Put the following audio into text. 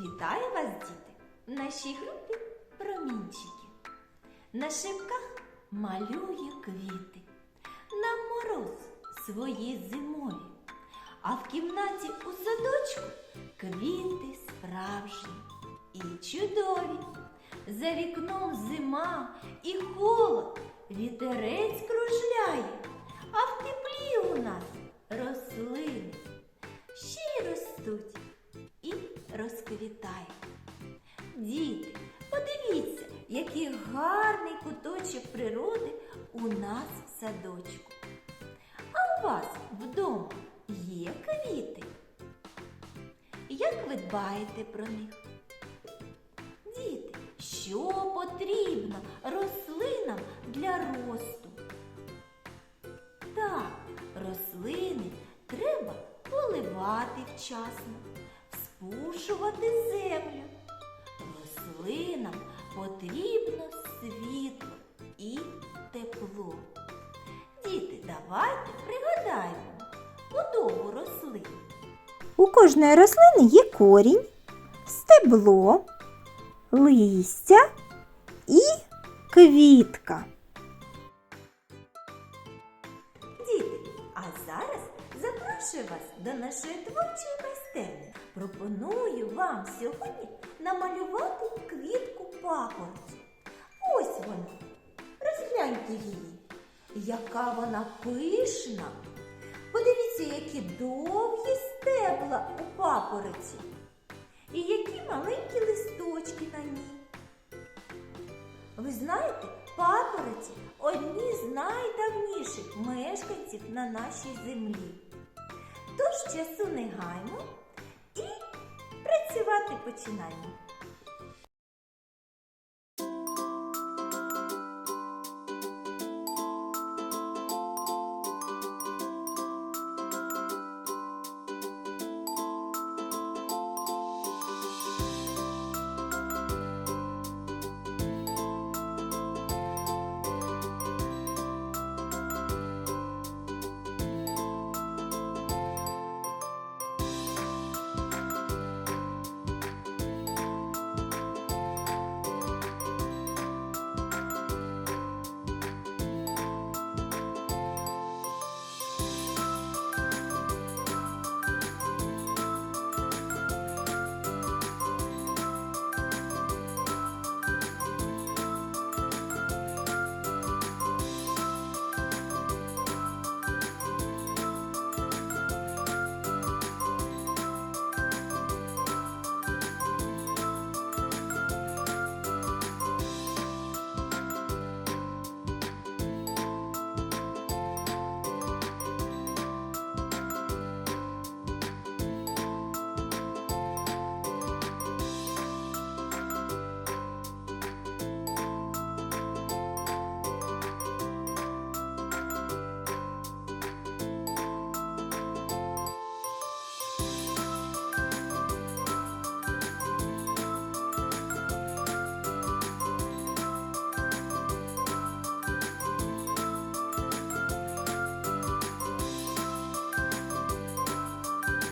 Вітаю вас, діти, в нашій групі промінчики. На шипках малює квіти, на мороз свої зимові, а в кімнаті у садочку квіти справжні і чудові. За вікном зима і холод, вітерець кружляє, а в теплі у нас рослини ще й ростуть Діти, подивіться, який гарний куточок природи у нас в садочку. А у вас вдома є квіти? Як ви дбаєте про них? Діти, що потрібно рослинам для росту? Так, рослини треба поливати вчасно, спушувати землю. Рослинам потрібно світло і тепло. Діти, давайте пригадаємо будову рослин. У кожної рослини є корінь, стебло, листя і квітка. Діти, а зараз запрошую вас до нашої творчої майстерні. Пропоную вам сьогодні намалювати квітку папороті. Ось вона. Розгляньте її. Яка вона пишна. Подивіться, які довгі стебла у папороті. І які маленькі листочки на ній. Ви знаєте, папороті одні з найдавніших мешканців на нашій землі. Тож часу не гаймо і починаємо.